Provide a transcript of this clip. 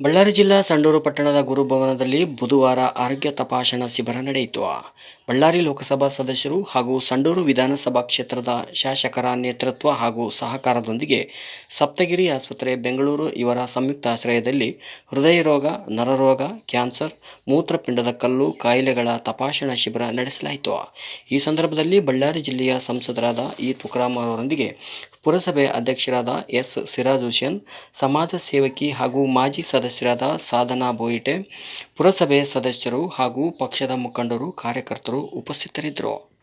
ಬಳ್ಳಾರಿ ಜಿಲ್ಲಾ ಸಂಡೂರು ಪಟ್ಟಣದ ಗುರುಭವನದಲ್ಲಿ ಬುಧವಾರ ಆರೋಗ್ಯ ತಪಾಸಣಾ ಶಿಬಿರ ನಡೆಯಿತು. ಬಳ್ಳಾರಿ ಲೋಕಸಭಾ ಸದಸ್ಯರು ಹಾಗೂ ಸಂಡೂರು ವಿಧಾನಸಭಾ ಕ್ಷೇತ್ರದ ಶಾಸಕರ ನೇತೃತ್ವ ಹಾಗೂ ಸಹಕಾರದೊಂದಿಗೆ ಸಪ್ತಗಿರಿ ಆಸ್ಪತ್ರೆ, ಬೆಂಗಳೂರು ಇವರ ಸಂಯುಕ್ತ ಆಶ್ರಯದಲ್ಲಿ ಹೃದಯ ರೋಗ ನರರೋಗ, ಕ್ಯಾನ್ಸರ್, ಮೂತ್ರಪಿಂಡದ ಕಲ್ಲು ಕಾಯಿಲೆಗಳ ತಪಾಸಣಾ ಶಿಬಿರ ನಡೆಸಲಾಯಿತು. ಈ ಸಂದರ್ಭದಲ್ಲಿ ಬಳ್ಳಾರಿ ಜಿಲ್ಲೆಯ ಸಂಸದರಾದ ಇ. ತುಕರಾಮ್ ಅವರೊಂದಿಗೆ ಪುರಸಭೆ ಅಧ್ಯಕ್ಷರಾದ ಎಸ್. ಸಿರಾಜ್ ಹುಸೇನ್ ಸಮಾಜ ಸೇವಕಿ ಹಾಗೂ ಮಾಜಿ ಸದಸ್ಯರಾದ ಸಾಧನಾ ಬೋಯಿಟೆ, ಪುರಸಭೆ ಸದಸ್ಯರು ಹಾಗೂ ಪಕ್ಷದ ಮುಖಂಡರು, ಕಾರ್ಯಕರ್ತರು ಉಪಸ್ಥಿತರಿದ್ದರು.